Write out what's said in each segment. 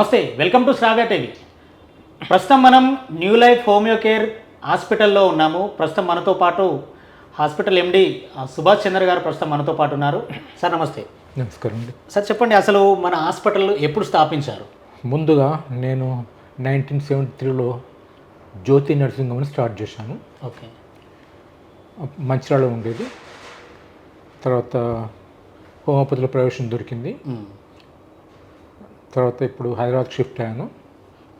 నమస్తే welcome to Sravya TV. ప్రస్తుతం మనం న్యూ లైఫ్ హోమియో కేర్ హాస్పిటల్లో ఉన్నాము. ప్రస్తుతం మనతో పాటు హాస్పిటల్ ఎండి సుభాష్ చంద్ర గారు ప్రస్తుతం మనతో పాటు ఉన్నారు. సార్ నమస్తే. నమస్కారం అండి. సార్ చెప్పండి అసలు మన హాస్పిటల్ ఎప్పుడు స్థాపించారు? ముందుగా నేను నైన్టీన్ సెవెంటీ త్రీలో జ్యోతి నర్సింగ్ హోమ్ని స్టార్ట్ చేశాను. ఓకే. మంచిర్యాలలో ఉండేది. తర్వాత హోమియోపతిలో ప్రవేశం దొరికింది. తర్వాత ఇప్పుడు హైదరాబాద్ షిఫ్ట్ అయ్యాను.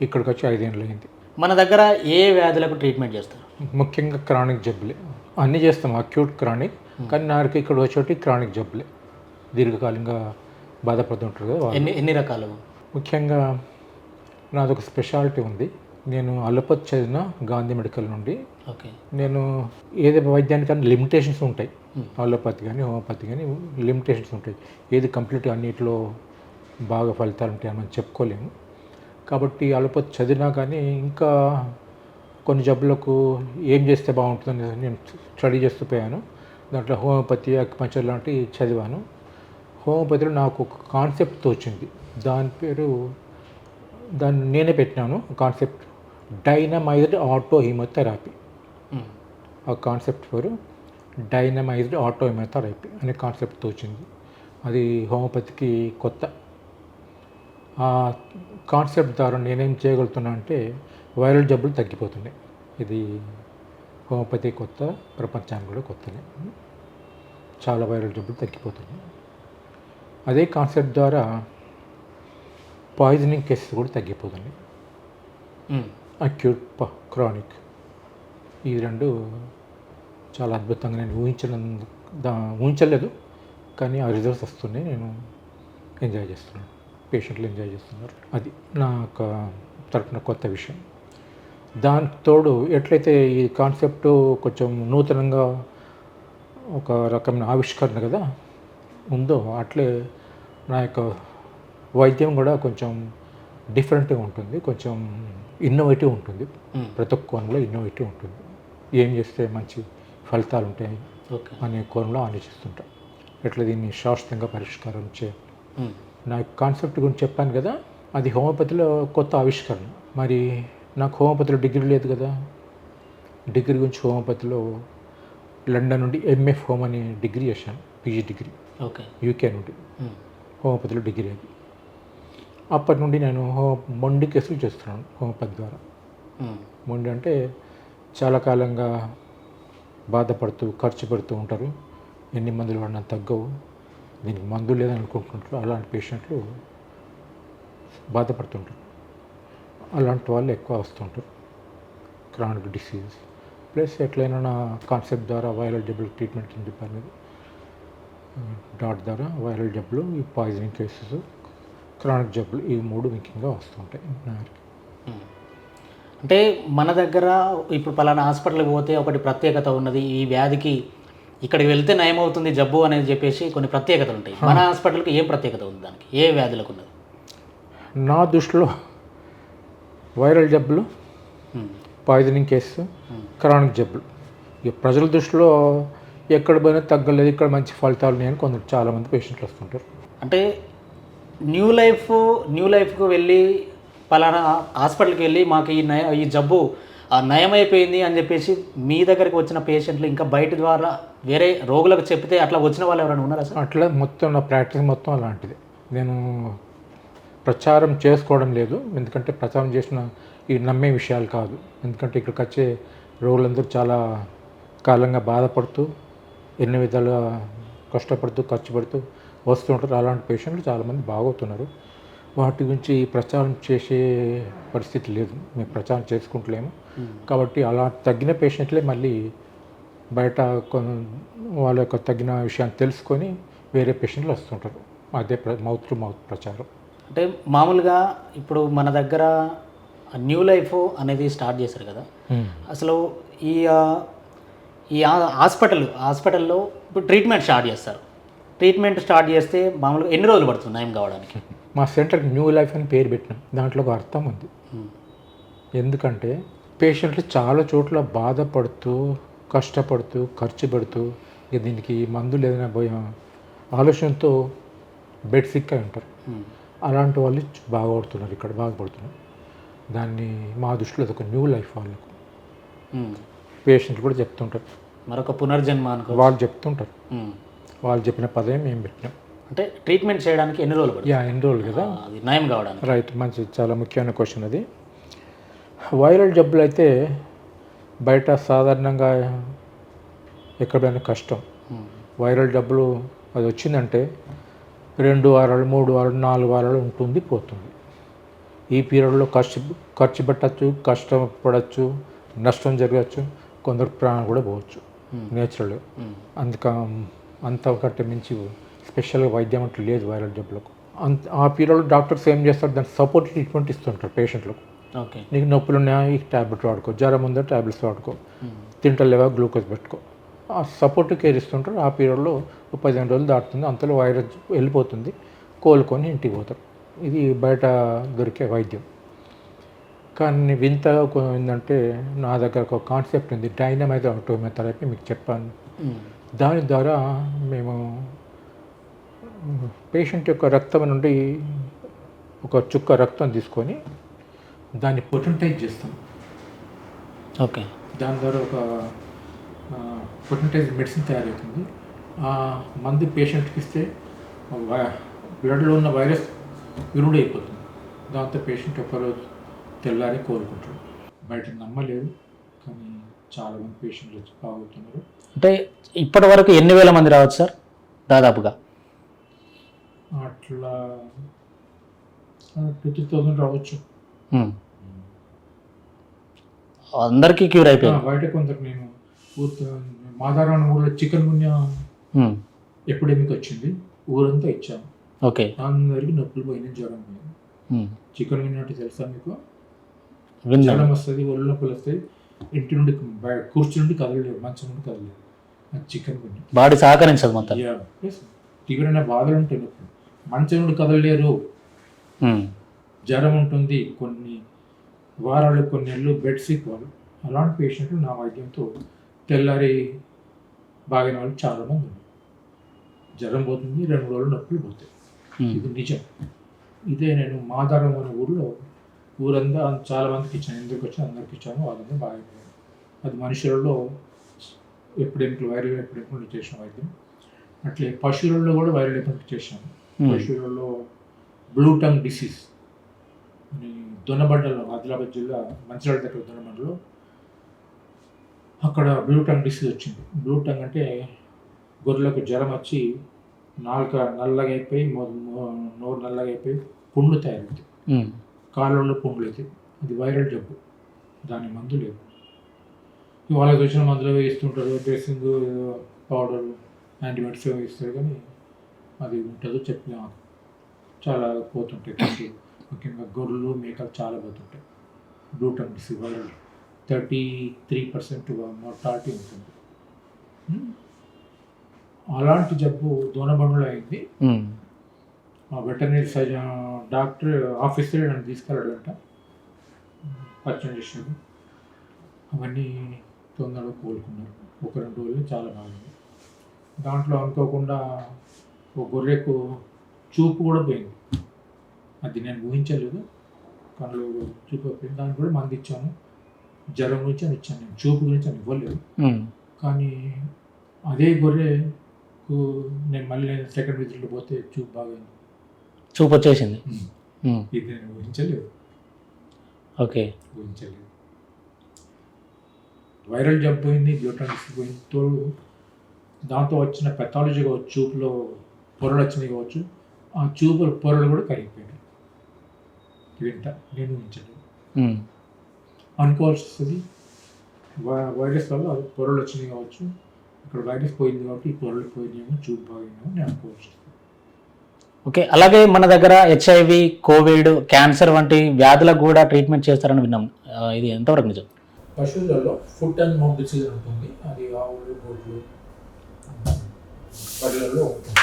ఇక్కడికి వచ్చి ఐదేళ్ళు అయింది మన దగ్గర ఏ వ్యాధులకు ట్రీట్మెంట్ చేస్తారు? ముఖ్యంగా క్రానిక్ జబ్బులే. అన్నీ చేస్తాం అక్యూట్ క్రానిక్. కానీ నాకు ఇక్కడ వచ్చేటి క్రానిక్ జబ్బులే. దీర్ఘకాలంగా బాధపడుతుంటారు కదా. ఎన్ని ఎన్ని రకాలు? ముఖ్యంగా నాదొక స్పెషాలిటీ ఉంది. నేను అలోపతి చదివిన గాంధీ మెడికల్ నుండి. ఓకే. నేను ఏది వైద్యానికన్నా లిమిటేషన్స్ ఉంటాయి. అలోపతి కానీ హోమియోపతి కానీ లిమిటేషన్స్ ఉంటాయి. ఏది కంప్లీట్గా అన్నిటిలో బాగా ఫలితాలు ఉంటాయని మనం చెప్పుకోలేము. కాబట్టి అలోపతి చదివినా కానీ ఇంకా కొన్ని జబ్బులకు ఏం చేస్తే బాగుంటుందని నేను స్టడీ చేస్తూ పోయాను. దాంట్లో హోమియోపతి అక్యుపంచర్ లాంటివి చదివాను. హోమియోపతిలో నాకు ఒక కాన్సెప్ట్ తోచింది. దాని పేరు దాన్ని నేనే పెట్టినాను. Concept dynamized auto hemotherapy. ఆ కాన్సెప్ట్ పేరు డైనమైజ్డ్ ఆటో హిమోథెరపీ అనే కాన్సెప్ట్ తోచింది. అది హోమియోపతికి కొత్త ఆ కాన్సెప్ట్ ద్వారా నేనేం చేయగలుగుతున్నా అంటే వైరల్ జబ్బులు తగ్గిపోతున్నాయి. ఇది హోమియోపతి కొత్త ప్రపంచానికి కూడా కొత్తనే చాలా వైరల్ జబ్బులు తగ్గిపోతున్నాయి. అదే కాన్సెప్ట్ ద్వారా పాయిజనింగ్ కేసెస్ కూడా తగ్గిపోతున్నాయి. అక్యూట్ క్రానిక్ ఈ రెండు చాలా అద్భుతంగా నేను ఊహించిన దా ఊహించలేదు. కానీ ఆ రిజల్ట్స్ వస్తున్నాయి. నేను ఎంజాయ్ చేస్తున్నాను. పేషెంట్లు ఎంజాయ్ చేస్తున్నారు. అది నా యొక్క తరపున కొత్త విషయం. దానికి తోడు ఎట్లయితే ఈ కాన్సెప్ట్ కొంచెం నూతనంగా ఒక రకమైన ఆవిష్కరణ కదా ఉందో అట్లే నా యొక్క వైద్యం కూడా కొంచెం డిఫరెంట్గా ఉంటుంది. కొంచెం ఇన్నోవేటివ్ ఉంటుంది. ప్రతి ఒక్క కోణంలో ఇన్నోవేటివ్ ఉంటుంది. ఏం చేస్తే మంచి ఫలితాలు ఉంటాయి ఓకే. అనే కోణంలో ఆలోచిస్తుంటా. ఎట్లా దీన్ని శాస్త్రంగా పరిష్కారం చేయాలి. నా కాన్సెప్ట్ గురించి చెప్పాను కదా అది హోమియోపతిలో కొత్త ఆవిష్కరణ. మరి నాకు హోమియోపతిలో డిగ్రీ లేదు కదా. డిగ్రీ గురించి హోమియోపతిలో లండన్ నుండి ఎంఎఫ్ హోమ్ అనే డిగ్రీ చేశాను పీజీ డిగ్రీ. ఓకే. యూకే నుండి. మ్మ్. హోమియోపతిలో డిగ్రీ అది. అప్పటి నుండి నేను హో మొండి కేసులు చేస్తున్నాను హోమియోపతి ద్వారా. మొండి అంటే చాలా కాలంగా బాధపడుతూ ఖర్చు పెడుతూ ఉంటారు. ఎన్ని మందులు వాడినా తగ్గవు. దీనికి మందు లేదని అనుకుంటుంటారు అలాంటి పేషెంట్లు బాధపడుతుంటారు. అలాంటి వాళ్ళు ఎక్కువ వస్తుంటారు. Chronic disease. ప్లస్ ఎట్లయినా నా కాన్సెప్ట్ ద్వారా వైరల్ జబ్బులు ట్రీట్మెంట్ అని చెప్పాను డాట్ ద్వారా వైరల్ జబ్బులు ఈ పాయిజనింగ్ కేసెస్ క్రానిక్ జబ్బులు ఇవి మూడు ముఖ్యంగా వస్తుంటాయి అంటే మన దగ్గర ఇప్పుడు పలానా హాస్పిటల్కి పోతే ఒకటి ప్రత్యేకత ఉన్నది. ఈ వ్యాధికి ఇక్కడికి వెళ్తే నయమవుతుంది జబ్బు అనేది చెప్పేసి కొన్ని ప్రత్యేకతలు ఉంటాయి. మన హాస్పిటల్కి ఏం ప్రత్యేకత ఉంది దానికి? ఏ వ్యాధులకు ఉన్నది? నా దృష్టిలో వైరల్ జబ్బులు. Poisoning case. క్రానిక్ జబ్బులు. ఇక ప్రజల దృష్టిలో ఎక్కడ పోయినా తగ్గలేదు ఇక్కడ మంచి ఫలితాలు ఉన్నాయని కొందరు చాలామంది పేషెంట్లు వస్తుంటారు. అంటే న్యూ లైఫ్ న్యూ లైఫ్కు వెళ్ళి పలానా హాస్పిటల్కి వెళ్ళి మాకు ఈ నయ ఈ జబ్బు నయమైపోయింది అని చెప్పేసి మీ దగ్గరికి వచ్చిన పేషెంట్లు ఇంకా బయట ద్వారా వేరే రోగులకు చెప్తే అట్లా వచ్చిన వాళ్ళు ఎవరైనా ఉన్నారా సార్? అట్లా మొత్తం నా ప్రాక్టీస్ మొత్తం అలాంటిది. నేను ప్రచారం చేసుకోవడం లేదు. ఎందుకంటే ప్రచారం చేసిన ఈ నమ్మే విషయాలు కాదు. ఎందుకంటే ఇక్కడికి వచ్చే రోగులందరూ చాలా కాలంగా బాధపడుతూ ఎన్ని విధాలుగా కష్టపడుతూ ఖర్చు పెడుతూ వస్తుంటారు అలాంటి పేషెంట్లు చాలామంది బాగవుతున్నారు. వాటి గురించి ప్రచారం చేసే పరిస్థితి లేదు. మేము ప్రచారం చేసుకుంటలేము. కాబట్టి అలా తగ్గిన పేషెంట్లే మళ్ళీ బయట వాళ్ళ యొక్క తగిన విషయాన్ని తెలుసుకొని వేరే పేషెంట్లు వస్తుంటారు. అదే మౌత్ టు మౌత్ ప్రచారం. అంటే మామూలుగా ఇప్పుడు మన దగ్గర న్యూ లైఫ్ అనేది స్టార్ట్ చేశారు కదా. అసలు ఈ ఈ హాస్పిటల్ హాస్పిటల్లో ఇప్పుడు ట్రీట్మెంట్ స్టార్ట్ చేస్తారు. ట్రీట్మెంట్ స్టార్ట్ చేస్తే మామూలుగా ఎన్ని రోజులు పడుతుంది నయం కావడానికి? మా సెంటర్కి న్యూ లైఫ్ అని పేరు పెట్టినాం. దాంట్లో ఒక అర్థం ఉంది. ఎందుకంటే పేషెంట్లు చాలా చోట్ల బాధపడుతూ కష్టపడుతూ ఖర్చు పెడుతూ ఇక దీనికి మందు లేదని పోయే ఆలోచనతో బెడ్ సిక్ అయి ఉంటారు. అలాంటి వాళ్ళు బాగుపడుతున్నారు ఇక్కడ బాగుపడుతున్నారు దాన్ని మా దృష్టిలో ఒక న్యూ లైఫ్ వాళ్ళకు. పేషెంట్లు కూడా చెప్తుంటారు. మరొక పునర్జన్మ వాళ్ళు చెప్తుంటారు. వాళ్ళు చెప్పిన పదమే మేము పెట్టినాం. అంటే ట్రీట్మెంట్ చేయడానికి ఎన్ని రోజులు యా ఎన్ని రోజులు కదా? అది నయం కావడానికి. రైట్ మంచి చాలా ముఖ్యమైన క్వశ్చన్ అది. వైరల్ జబ్బులు అయితే బయట సాధారణంగా ఎక్కడైనా కష్టం. వైరల్ జబ్బులు అది వచ్చిందంటే రెండు వారాలు మూడు వారాలు నాలుగు వారాలు ఉంటుంది పోతుంది. ఈ పీరియడ్లో ఖర్చు ఖర్చు పెట్టచ్చు కష్టపడచ్చు నష్టం జరగచ్చు కొందరు ప్రాణం కూడా పోవచ్చు. నేచురల్. అందుక అంతకంటే మించి స్పెషల్గా వైద్యం అంటూ లేదు వైరల్ జబ్బులకు. అంత ఆ పీరియడ్లో డాక్టర్స్ ఏం చేస్తారు? దానికి సపోర్ట్ ట్రీట్మెంట్ ఇస్తుంటారు పేషెంట్లకు. ఓకే. నీకు నొప్పులు ఉన్నాయా ఈ ట్యాబ్లెట్ వాడుకో. జ్వరం ఉందా ట్యాబ్లెట్స్ వాడుకో. తింటలేవా గ్లూకోజ్ పెట్టుకో. ఆ సపోర్ట్ కేర్ ఇస్తుంటారు. ఆ పీరియడ్లో పదిహేను రోజులు దాటుతుంది. అంతలో వైరస్ వెళ్ళిపోతుంది. కోలుకొని ఇంటికి పోతారు. ఇది బయట దొరికే వైద్యం. కానీ వింత ఏంటంటే నా దగ్గర ఒక కాన్సెప్ట్ ఉంది. డైనమైజ్ ఆటోమెథెరపీ మీకు చెప్పాను. దాని ద్వారా మేము పేషెంట్ యొక్క రక్తం నుండి ఒక చుక్క రక్తం తీసుకొని దాన్ని పొటెంటైజ్ చేస్తాం. ఓకే. దాని ద్వారా ఒక పొటెంటైజ్ మెడిసిన్ తయారవుతుంది. ఆ మందు పేషెంట్కి ఇస్తే బ్లడ్లో ఉన్న వైరస్ విరుడు అయిపోతుంది దాంతో పేషెంట్ ఒకరోజు తెల్లారి కోలుకుంటాడు. బయట నమ్మలేదు కానీ చాలామంది పేషెంట్లు బాగుతున్నారు. అంటే ఇప్పటి వరకు ఎన్ని వేల మంది రావచ్చు సార్? దాదాపుగా. అట్లా టూ త్రీ థౌసండ్ రావచ్చు. అందరికీ క్యూర్ అయిపోయింది బయట కొందరు నేను మాదారాణ ఊళ్ళో చికెన్ గున్యా. ఎపిడెమిక్ వచ్చింది ఊరంతా ఇచ్చాము ఓకే అందరికి నొప్పులు పోయిన జ్వరం పోయింది. చికెన్ గున్యా అంటే తెలుసా మీకు జ్వరం వస్తుంది ఒళ్ళు నొప్పులు వస్తాయి ఇంటి నుండి కూర్చుని నుండి కదలలేవు మంచం నుండి కదలలేవు అది చికెన్ గున్యా బాడీ సహకరించదు మొత్తం. తీవ్రమైన బాధలు ఉంటాయి నొప్పులు మంచం నుండి కదలలేరు. జ్వరం ఉంటుంది కొన్ని వారాలు కొన్ని నెలలు బెడ్ సిక్ వాళ్ళు. అలాంటి పేషెంట్లు నా వైద్యంతో తెల్లారి బాగిన వాళ్ళు చాలామంది ఉన్నారు. జ్వరం పోతుంది రెండు రోజులు నొప్పులు పోతాయి. ఇది నిజం. ఇదే నేను మాదారం అనే ఊర్లో ఊరంతా చాలా మందికి ఇచ్చాను. ఎందుకు వచ్చాను అందరికి ఇచ్చాను. వాళ్ళందరూ బాగా అది మనుషులలో ఎపిడెమిక్ వైరల్ ఎపిడెమిక్ చేసిన వైద్యం. అట్లే పశువులలో కూడా వైరల్ ఎపిడెమిక్ చేశాను. పశువులలో బ్లూ టంగ్ డిసీజ్ దొనబండలో ఆదిలాబాద్ జిల్లా మంచిర్యాల దగ్గర దొనబండలో అక్కడ బ్లూ టంగ్ డిసీజ్ వచ్చింది. బ్లూ టంగ్ అంటే గొర్రెలకు జ్వరం వచ్చి నాలుక నల్లగా అయిపోయి నోరు నల్లగా అయిపోయి పుండ్లు తయారవుతాయి. ఉమ్. కాళ్ళలో పుండ్లు అవుతాయి అది వైరల్ జబ్బు. దాని మందు లేదు. వాళ్ళకి వచ్చిన మందులు వేస్తుంటారు? డ్రెస్సింగ్ పౌడర్ యాంటీబయాటిక్స్ ఇస్తారు కానీ అది ఉంటుందో చెప్పిన చాలా పోతుంటాయి ముఖ్యంగా గొర్రెలు మేకలు చాలా పోతుంటాయి. Bluetongue disease viral thirty three percent mortality ఉంటుంది? అలాంటి జబ్బు దోనబండులో అయింది. మా వెటర్నరీ సర్జన్ డాక్టర్ ఆఫీసర్ నన్ను తీసుకెళ్ళాడంట. పరిచయం చేశాడు. అవన్నీ తొందరగా కోలుకున్నారు. ఒక రెండు రోజులు చాలా బాగుంది. దాంట్లో అనుకోకుండా ఒక గొర్రెకు చూపు కూడా పోయింది. అది నేను ఊహించలేదు. కళ్ళు చూపు పోయింది. దానికి కూడా మంది ఇచ్చాను. జ్వరం గురించి అని ఇచ్చాను. నేను చూపు గురించి అని ఇవ్వలేదు. కానీ అదే గొర్రెకు నేను మళ్ళీ సెకండ్ విజిట్లో పోతే చూపు బాగైంది చూపు వచ్చేసింది. ఇది నేను ఊహించలేదు. ఓకే. ఊహించలేదు. వైరల్ జబ్బు పోయింది బ్యూటానిక్స్ పోయింది. తోడు దాంతో వచ్చిన పెథాలజీ చూపులో పొరలు వచ్చినాయి కావచ్చు ఆ చూపుల పొరలు కూడా కరిగిపోయినాయి వింట నేను ఉమ్. అనుకోవాల్సి వస్తుంది వైరస్ వల్ల పొరలు వచ్చినాయి కావచ్చు ఇక్కడ వైరస్ పోయింది కాబట్టి ఈ పొరలు పోయినాయేమో చూపు బాగున్నాయేమో నేను అనుకోవాల్సి వస్తుంది ఓకే అలాగే మన దగ్గర హెచ్ఐవి కోవిడ్ క్యాన్సర్ వంటి వ్యాధులకు కూడా ట్రీట్మెంట్ చేస్తారని విన్నాం. ఇది ఎంతవరకు నిజం? పశువులలో ఫుట్ అండ్ మౌత్ డిసీజ్ ఉంటుంది. అది ఆవులు గొడ్లు బర్రెలలో ఉంటుంది.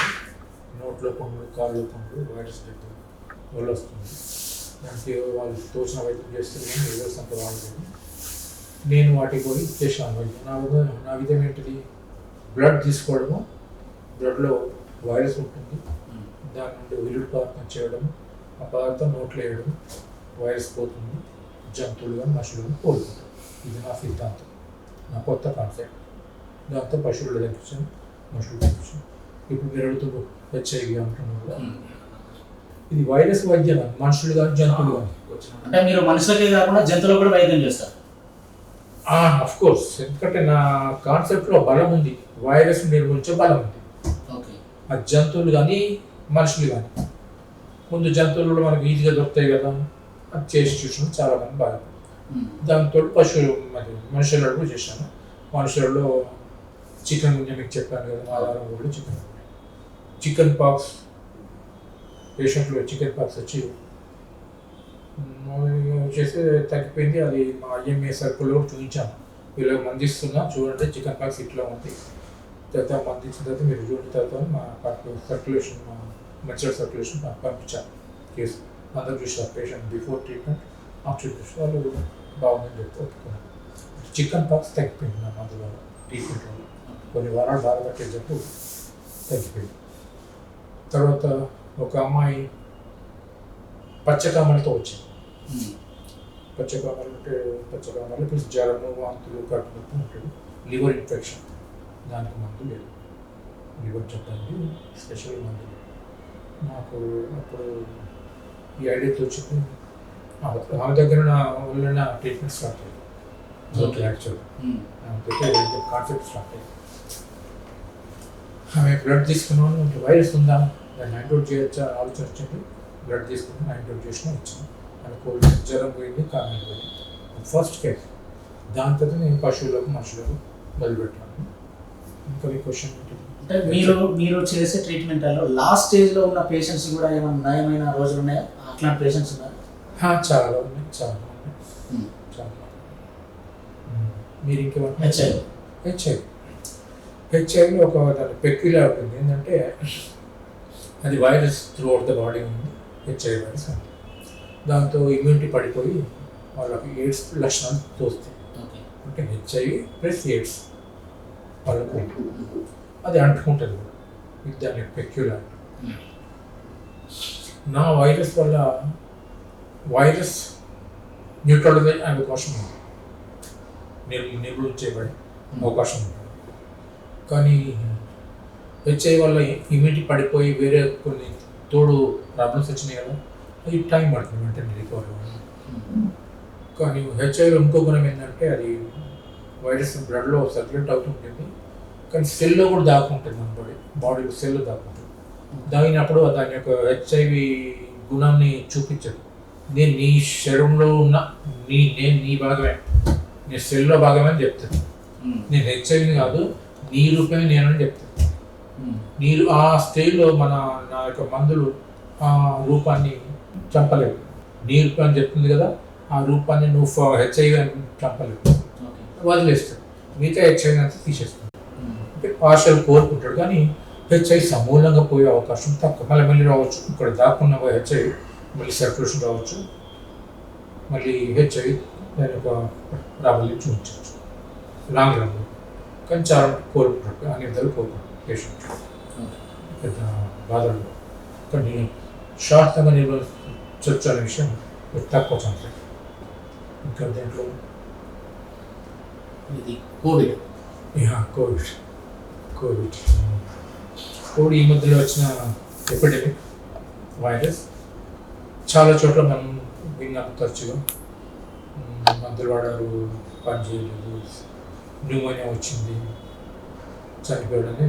నోట్లో పుండ్లు కాళ్ళు పుండ్లు వైరస్ జబ్బు వల్ల వస్తుంది. దానికి వాళ్ళు తోచిన వైద్యం చేస్తే నేను రిజల్ట్స్ అంత బాగుంటుంది. నేను వాటికి పోయి చేశాను. వైద్యం నా విధం నా విధం ఏంటిది? బ్లడ్ తీసుకోవడము బ్లడ్లో వైరస్ ఉంటుంది. దాని నుండి విలుడు పదార్థం చేయడం ఆ పదార్థం నోట్లో వేయడం వైరస్ పోతుంది జంతువులు కానీ మనుషులు కానీ కోలుకుంటారు ఇది నా సిద్ధాంతం. నా కొత్త కాన్సెప్ట్. దాంతో పశువులు తెప్పించాను మనుషులు తెప్పించాను ఇప్పుడు అడుగుతున్నారు హెచ్ఐవి అంటున్నారు. ఇది వైరస్ వైద్యం. మనుషులు కానీ జంతువులు కానీ అంటే మీరు మనుషులకే కాకుండా జంతువులకు కూడా వైద్యం చేస్తారు? అఫ్ కోర్స్ ఎందుకంటే నా కాన్సెప్ట్లో బలం ఉంది. వైరస్ నిర్మించే బలం ఉంది. ఓకే. ఆ జంతువులు కానీ మనుషులు కానీ. ముందు జంతువులు కూడా మనకి ఈజీగా దొరుకుతాయి కదా. అది చేసి చూసిన చాలా మంది బాగా దాంతో పశువులు మరి మనుషులలో కూడా చేశాను. మనుషులలో చికెన్ గురించి మీకు చెప్పాను కదా ఆధారం కూడా చికెన్ చికెన్ పాక్స్ పేషెంట్లో చికెన్ పాక్స్ వచ్చి చేస్తే తగ్గిపోయింది. అది మా ఐఎంఏ సర్కిల్లో చూపించాను ఇలా మందిస్తున్నా చూడండి చికెన్ పాక్స్ ఇట్లా ఉంది. తర్వాత మందించిన తర్వాత మీరు చూడండి తర్వాత మా సర్క్యులేషన్ మా మెచ్యూర్ సర్క్యులేషన్ మాకు పంపించాను కేసు. అందరూ చూసారు పేషెంట్ బిఫోర్ ట్రీట్మెంట్. ఆఫ్టర్ చూసి వాళ్ళు బాగుందని చెప్తే ఒప్పుకున్నారు. చికెన్ పాక్స్ తగ్గిపోయింది నా మందు ట్రీట్మెంట్ వల్ల కొన్ని వారాలు బాధపట్టే జబ్బు తగ్గిపోయింది. తర్వాత ఒక అమ్మాయి పచ్చకామలతో వచ్చింది. పచ్చకామలు అంటే పచ్చకామలు ప్లస్ జ్వరము వాంతులు కడుపు నొప్పి ఉంటుంది లివర్ ఇన్ఫెక్షన్. దానికి మందు లేదు. లివర్ చెప్పండి స్పెషల్ మందు లేదు. నాకు అప్పుడు ఈ ఐడియాతో వచ్చింది. ఆమె దగ్గర నా వల్ల నా ట్రీట్మెంట్ స్టార్ట్ అయ్యింది ఓకే. యాక్చువల్. కాన్సెప్ట్ స్టార్ట్ అయ్యింది ఆమె బ్లడ్ తీసుకున్నాను వైరస్ ఉందా? దాన్ని నైంటౌట్ చేయొచ్చా ఆలోచన వచ్చింది బ్లడ్ తీసుకుని నైంటౌట్ చేసిన ఇచ్చాను ఆమె కోల్డ్ జ్వరం పోయింది కారణం పోయింది. ఫస్ట్ కేస్ దాని తర్వాత నేను పశువులకు మనుషులకు మొదలుపెట్టాను ఇంకా మీ క్వశ్చన్ అంటే మీరు మీరు చేసే ట్రీట్మెంట్లో లాస్ట్ స్టేజ్లో ఉన్న పేషెంట్స్ కూడా ఏమైనా నయమైన రోజులు ఉన్నాయా? అట్లాంటి పేషెంట్స్ ఉన్నారు హా, చాలా ఉన్నాయి చాలా ఉన్నాయి. చాలా. మీరు ఇంకేమన్నా హెచ్ఐవి. హెచ్ఐవి. హెచ్ఐవి ఒక దాని పెక్యులర్ ఉంటుంది ఏంటంటే అది virus through out the body ఉంది హెచ్ఐవి వైరస్ ఉంది దాంతో ఇమ్యూనిటీ పడిపోయి వాళ్ళకి ఎయిడ్స్ లక్షణాలు తోస్తాయి. అంటే హెచ్ఐవి ప్లస్ ఎయిడ్స్ వాళ్ళకు అది అంటుకుంటుంది. కూడా ఇది దాని పెక్యులర్ నా వైరస్ వల్ల వైరస్ న్యూట్రలైజ్ అయ్యే అవకాశం ఉంది. నిర్ నిర్మూలన చేయబడే అవకాశం ఉంటుంది కానీ హెచ్ఐ వల్ల ఇమ్యూనిటీ పడిపోయి వేరే కొన్ని తోడు ప్రాబ్లమ్స్ వచ్చినాయి కదా అది టైం పడుతుంది వెంటనే రికవర్ అవ్వడం కానీ హెచ్ఐలో ఇంకో గుణం ఏంటంటే అది వైరస్ బ్లడ్లో సర్క్యులేట్ అవుతుంటుంది. కానీ సెల్లో కూడా దాక్కుంటుంది మన బాడీ బాడీలో సెల్లో దాక్కుంటుంది. దాగినప్పుడు దాని యొక్క హెచ్ఐవి గుణాన్ని చూపించదు. నేను నీ శరీరంలో ఉన్న నీ నేను నీ భాగమే నీ సెల్లో భాగమే అని చెప్తాను నేను హెచ్ఐవిని కాదు నీ రూపమే నేనని చెప్తాను నీరు ఆ స్టేజ్లో మన నా యొక్క మందులు ఆ రూపాన్ని చంపలేవు. నీ రూపం అని చెప్తుంది కదా ఆ రూపాన్ని నువ్వు హెచ్ఐవి అని చంపలేవు. వదిలేస్తాడు మిగతా హెచ్ఐవి అంతా తీసేస్తాడు అంటే పార్షల్ కోరుకుంటాడు కానీ హెచ్ఐ సమూలంగా పోయే అవకాశం తక్కువ. మళ్ళీ మళ్ళీ రావచ్చు. ఇక్కడ దాక్కున్న హెచ్ఐ మళ్ళీ సర్క్యులేషన్ రావచ్చు. మళ్ళీ హెచ్ఐ దాని యొక్క ప్రాబల్యం చూపించవచ్చు. లాంగ్ రన్లో కానీ చాలా కోరుకుంటాడు అన్ని ఇద్దరు కోరుకుంటారు. పేషెంట్ పెద్ద బాధలు కానీ షార్ట్ టర్మ్ నిర్వహించవచ్చు అనే విషయం తక్కువ సంఖ్య ఇంకా దాంట్లో ఇది కోవిడ్ కోవిడ్ కోవిడ్ కోవిడ్ ఈ మధ్యలో వచ్చిన ఎపిడమిక్ వైరస్ చాలా చోట్ల మనం విన్నాం తరచుగా మందులు వాడారు పనిచేయలేదు న్యూమోనియా వచ్చింది చనిపోయాడని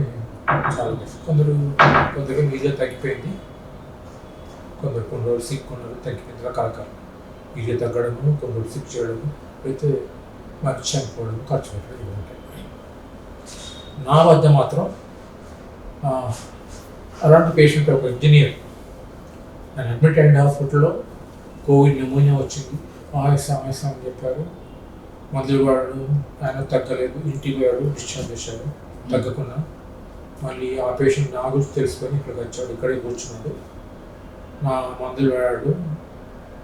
చాలా కొందరు కొందరు మీడియా తగ్గిపోయింది. కొందరు కొన్ని రోజులు సిక్ కొందరు తగ్గిపోయింది. రకరకాల. మీడియా తగ్గడము కొన్ని రోజులు సిక్ చేయడము అయితే మనకి చనిపోవడం ఖర్చు పెట్టడం ఇవి ఉంటాయి. నా వద్ద మాత్రం అలాంటి పేషెంట్ ఒక ఇంజనీర్. నేను అడ్మిట్ అయిన హాస్పిటల్లో కోవిడ్ న్యూమోనియా వచ్చింది. ఆయాసం ఆయాసం అని చెప్పారు. మందులు వాడు ఆయన తగ్గలేదు. ఇంటికి పోయాడు డిశ్చార్జ్ చేశారు తగ్గకుండా మళ్ళీ ఆ పేషెంట్ నా గురించి తెలుసుకొని ఇక్కడికి వచ్చాడు ఇక్కడే కూర్చున్నాడు. నా మందులు వాడాడు.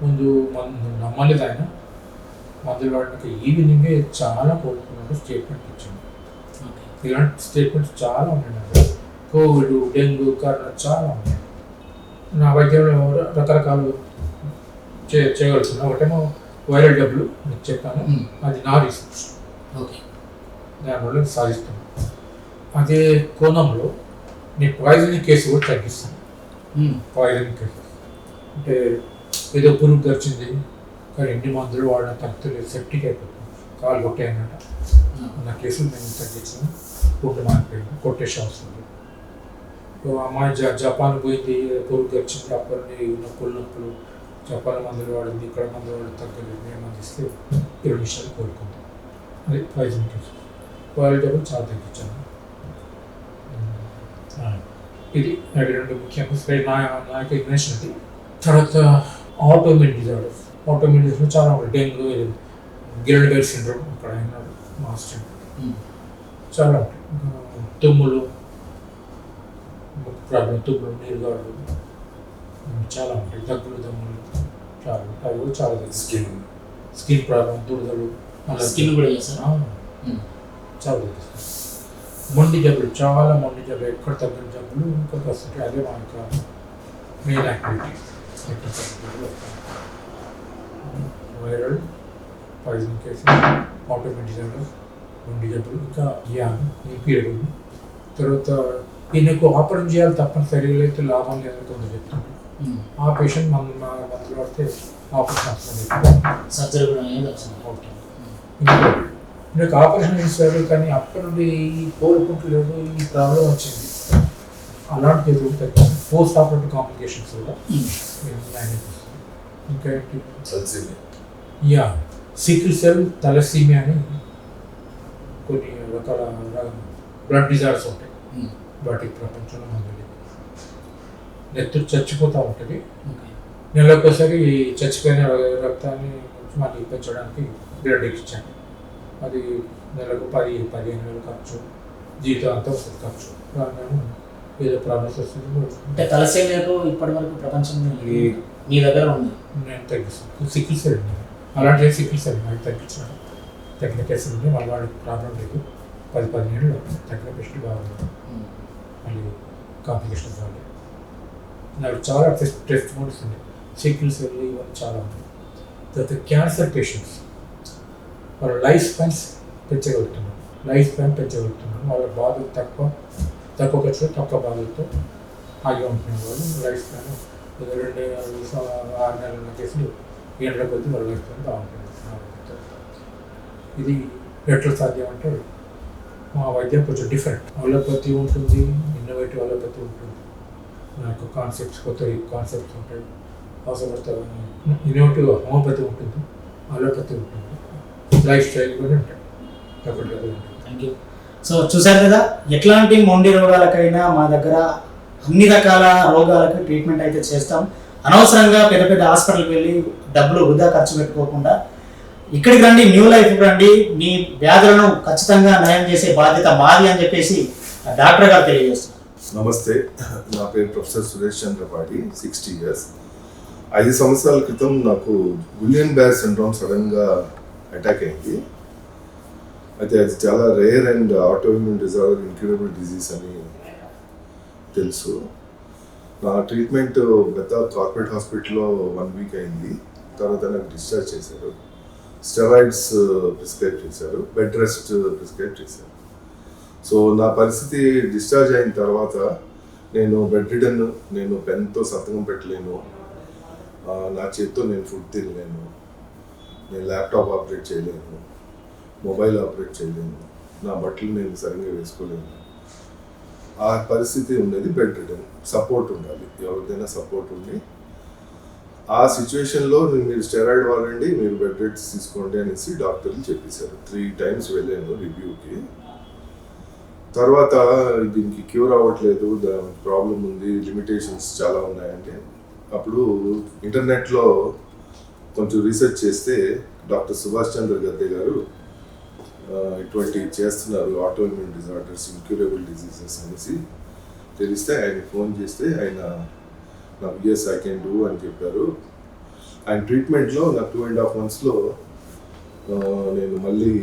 ముందు మందు నమ్మలేదు ఆయన. మందులు వాడినాక ఈవినింగే చాలా కోరుకున్నాడు స్టేట్మెంట్ ఇచ్చాడు. ఇలాంటి స్టేట్మెంట్స్ చాలా ఉన్నాయి. కోవిడ్ డెంగ్యూ కరోనా చాలా ఉన్నాయి. నా వైద్యంలో రకరకాలు చే చేయగలుగుతున్నా. ఒకటేమో వైరల్ డబ్బులు మీకు చెప్పాను. అది నా రీసెర్చ్ ఓకే. దానివల్ల సాధిస్తున్నాను అదే కోణంలో నేను పాయిజనింగ్ కేసు కూడా తగ్గిస్తాను. పాయిజనింగ్ కేసు అంటే ఏదో పురుగు గడిచింది కానీ ఎన్ని మందులు వాడిన తగ్గుతలేదు సెప్టిక్ అయిపోతుంది. కాలు కొట్టాయన్నట నా కేసులు నేను తగ్గించాను. ఫుడ్ మానిపోయింది కొట్టేసి అవసరం లేదు అమ్మాయి జ జపాన్ పోయింది పురుగు గడిచింది అప్పటి నొప్పులు నొప్పులు జపాన్ మందులు వాడింది ఇక్కడ మందులు వాడి తగ్గలేదు. మేము అందిస్తే ఇరవై నిమిషాలు కోరుకుంది. అది పాయిజన్ కేసు డబ్బులు చాలా తగ్గించాను. ఇది అవి రెండు ముఖ్యంగా నా నా యొక్క ఇన్వెన్షన్ అది. తర్వాత ఆటోమిన్ డిజార్డర్స్ ఆటోమిన్ డిజార్డర్ చాలా ఉన్నాయి. డెంగ్యూ గిరణ్ బెల్ సిండ్రోమ్ అక్కడ అయినాడు మాస్టర్. చాలా ఉంటాయి. తుమ్ములు ప్రాబ్లం తుమ్ములు నీరుగాడు చాలా ఉంటాయి. దగ్గులు దమ్ములు చాలా ఉంటాయి. అవి కూడా చాలా స్కిన్ స్కిన్ ప్రాబ్లం దురదలు స్కిన్ కూడా చేస్తారా? అవును. చాలా తగ్గిస్తుంది మొండి జబ్బులు చాలా మొండి జబ్బులు ఎక్కడ తగ్గిన జబ్బులు ఇంకా వస్తుంటాయి అదే మా యొక్క main activity viral poison case automatic disorder మొండి జబ్బులు ఇంకా యాన్ పీరియడ్ తర్వాత ఈయనకు ఆపరేషన్ చేయాలి తప్పనిసరిగా అయితే లాభం లేదని కొంత చెప్తుంది ఆ పేషెంట్ మన మందులు పడితే ఆపరేషన్ సర్జరీ కూడా ఓకే. నాకు ఆపరేషన్ చేశారు కానీ అప్పటి నుండి ఈ కోరుకుంటలేదు ఈ ప్రాబ్లం వచ్చింది. అలాంటి జరుగుతాయి పోస్ట్ ఆపరేటివ్ కాంప్లికేషన్స్ కూడా ఇంకా యా సికిల్ సెల్ తలసీమియా అని కొన్ని రకాల బ్లడ్ డిజార్డర్స్ ఉంటాయి. వాటికి ప్రపంచంలో మందు లేదు నెత్తురు చచ్చిపోతూ ఉంటుంది. నెలకొకసారి చచ్చిపోయిన రక్తాన్ని మళ్ళీ పెంచడానికి బ్లడ్ ఇచ్చాను అది నెలకు పది పదిహేను వేలు ఖర్చు. జీతం అంతా వస్తుంది ఖర్చు. దాన్ని ఏదో ప్రాబ్లమ్స్ వస్తుంది అంటే తలసేమియాకు ఇప్పటి వరకు ప్రపంచంలో మీ దగ్గర ఉంది. నేను తగ్గిస్తాను. సిక్కిల్ సెల్ అలాంటి సిక్కిల్ సెల్. నాకు తగ్గించాను తగ్గిన ఉంటే మళ్ళీ వాళ్ళకి ప్రాబ్లం లేదు. పది పదిహేను తగ్గిన పేషెంట్ బాగుంది. మళ్ళీ కాంప్లికేషన్స్ రాలేదు. నాకు చాలా టెస్ట్ టెస్ట్ మోడ్స్ ఉన్నాయి. సికిల్ సెల్ ఇవన్నీ చాలా ఉన్నాయి. తర్వాత క్యాన్సర్ పేషెంట్స్ వాళ్ళ లైఫ్ స్పాన్స్ పెంచగలుగుతున్నాం లైఫ్ స్పాన్ పెంచగలుగుతున్నాం వాళ్ళ బాధలు తక్కువ తక్కువ ఖర్చుతో తక్కువ బాధలతో ఆగి ఉంటున్న వాళ్ళు లైఫ్ స్పాన్ రెండు నెలలు, ఆరు నెలల కేసులు ఏళ్ళ కొద్ది వాళ్ళ లైఫ్ స్పాన్ బాగుంటుంది. ఇది ఎట్లా సాధ్యం అంటే మా వైద్యం కొంచెం డిఫరెంట్. అలోపతి ఉంటుంది ఇన్నోవేటివ్ అలోపతి ఉంటుంది. నాకు కాన్సెప్ట్స్ కొత్త కాన్సెప్ట్స్ ఉంటాయి. అవసరపడితే ఇన్నోవేటివ్ హోమియోపతి ఉంటుంది అలోపతి ఉంటుంది. లైఫ్ స్టైల్ కూడా థ్యాంక్ యూ సో చూసారు కదా ఎట్లాంటి మొండి రోగాలకైనా మా దగ్గర అన్ని రకాల రోగాలకు ట్రీట్మెంట్ అయితే చేస్తాం. అనవసరంగా పెద్ద పెద్ద హాస్పిటల్కి వెళ్ళి డబ్బులు వృధా ఖర్చు పెట్టుకోకుండా ఇక్కడికి రండి న్యూ లైఫ్ రండి మీ వ్యాధులను ఖచ్చితంగా నయం చేసే బాధ్యత మాది అని చెప్పేసి డాక్టర్ గారు తెలియజేస్తున్నారు. నమస్తే నా పేరు professor Suresh Chandrapati sixty years ఐదు సంవత్సరాల క్రితం నాకు గులియన్ బ్యార్ సిండ్రోమ్ సడన్గా అటాక్ అయింది. అయితే అది చాలా rare and autoimmune disorder incurable disease అని తెలుసు. నా ట్రీట్మెంట్ గత కార్పొరేట్ హాస్పిటల్లో వన్ వీక్ అయింది. తర్వాత నాకు డిశ్చార్జ్ చేశారు. స్టెరాయిడ్స్ ప్రిస్క్రైబ్ uh, చేశారు. బెడ్ రెస్ట్ ప్రిస్క్రైబ్ చేశారు. సో నా పరిస్థితి డిశ్చార్జ్ అయిన తర్వాత నేను బెడ్ రిడన్ నేను పెన్తో సంతకం పెట్టలేను. నా చేత్తో నేను ఫుడ్ తినలేను. నేను ల్యాప్టాప్ ఆపరేట్ చేయలేను. మొబైల్ ఆపరేట్ చేయలేను. నా బట్టలు నేను సరిగ్గా వేసుకోలేను. ఆ పరిస్థితి ఉండేది బెడ్ రిడన్ సపోర్ట్ ఉండాలి. ఎవరిదైనా సపోర్ట్ ఉండి ఆ సిచ్యువేషన్లో మీరు స్టెరాయిడ్ వాడండి మీరు బెడ్ రెడ్స్ తీసుకోండి అనేసి డాక్టర్లు చెప్పేశారు. త్రీ టైమ్స్ వెళ్ళాను రివ్యూకి తర్వాత దీనికి క్యూర్ అవ్వట్లేదు. ప్రాబ్లం ఉంది. లిమిటేషన్స్ చాలా ఉన్నాయంటే అప్పుడు ఇంటర్నెట్లో కొంచెం రీసెర్చ్ చేస్తే డాక్టర్ సుభాష్ చంద్ర గద్దే గారు ఇటువంటి చేస్తున్నారు ఆటోఇమ్యూన్ డిజార్డర్స్ ఇంక్యూరబుల్ డిజీజెస్ అనేసి. తెలిస్తే ఆయన ఫోన్ చేస్తే ఆయన నాకు ఎస్ ఐ కెన్ డూ అని చెప్పారు. ఆయన ట్రీట్మెంట్లో నాకు టూ అండ్ హాఫ్ మంత్స్లో నేను మళ్ళీ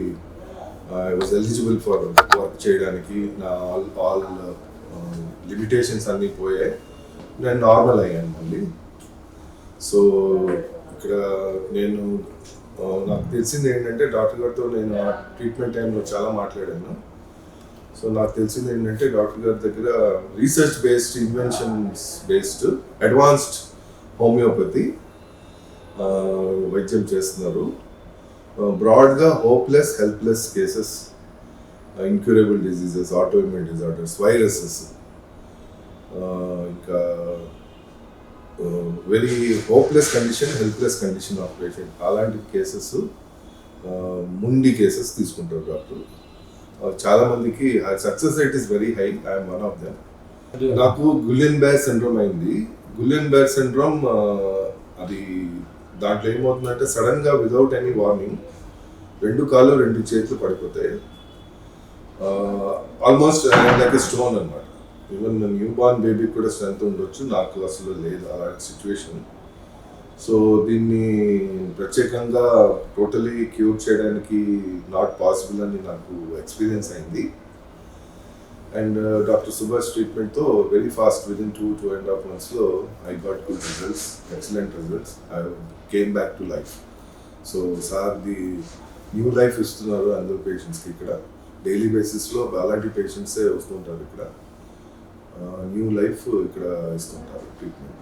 I was eligible for work చేయడానికి నా ఆల్ ఆల్ లిమిటేషన్స్ అన్నీ పోయాయి. నేను నార్మల్ అయ్యాను మళ్ళీ. సో ఇక్కడ నేను నాకు తెలిసింది ఏంటంటే డాక్టర్ గారితో నేను ఆ ట్రీట్మెంట్ టైంలో చాలా మాట్లాడాను. సో నాకు తెలిసింది ఏంటంటే డాక్టర్ గారి దగ్గర research based inventions based advanced homeopathy వైద్యం చేస్తున్నారు. బ్రాడ్గా hopeless helpless cases incurable diseases autoimmune disorders viruses ఇంకా very hopeless condition helpless condition of patient అలాంటి కేసెస్ ముండి కేసెస్ తీసుకుంటారు డాక్టర్ చాలా మందికి success rate is very high I'm one of them. నాకు గులియన్ బేర్ సిండ్రోమ్ అయింది. గులియన్ బేర్ సిండ్రోమ్ అది దాంట్లో ఏమవుతుందంటే సడన్గా వితౌట్ ఎనీ వార్నింగ్ రెండు కాళ్ళు రెండు చేతులు పడిపోతాయి. ఆల్మోస్ట్ లైక్ స్టోన్ అనమాట ఈవెన్ న్యూ బార్న్ బేబీ కూడా స్ట్రెంత్ ఉండొచ్చు నాకు అసలు లేదు అలాంటి సిచ్యువేషన్ సో దీన్ని ప్రత్యేకంగా టోటలీ క్యూర్ చేయడానికి నాట్ పాసిబుల్ అని నాకు ఎక్స్పీరియన్స్ అయింది. And doctor Subhash ట్రీట్మెంట్తో very fast within two two and half మంత్స్లో I got good results excellent results I came back to life so sir the new life ఇస్తున్నారు అందరు పేషెంట్స్కి ఇక్కడ. డైలీ బేసిస్లో అలాంటి పేషెంట్సే వస్తుంటారు ఇక్కడ. న్యూ లైఫ్ ఇక్కడ ఇస్తుంటారు ట్రీట్మెంట్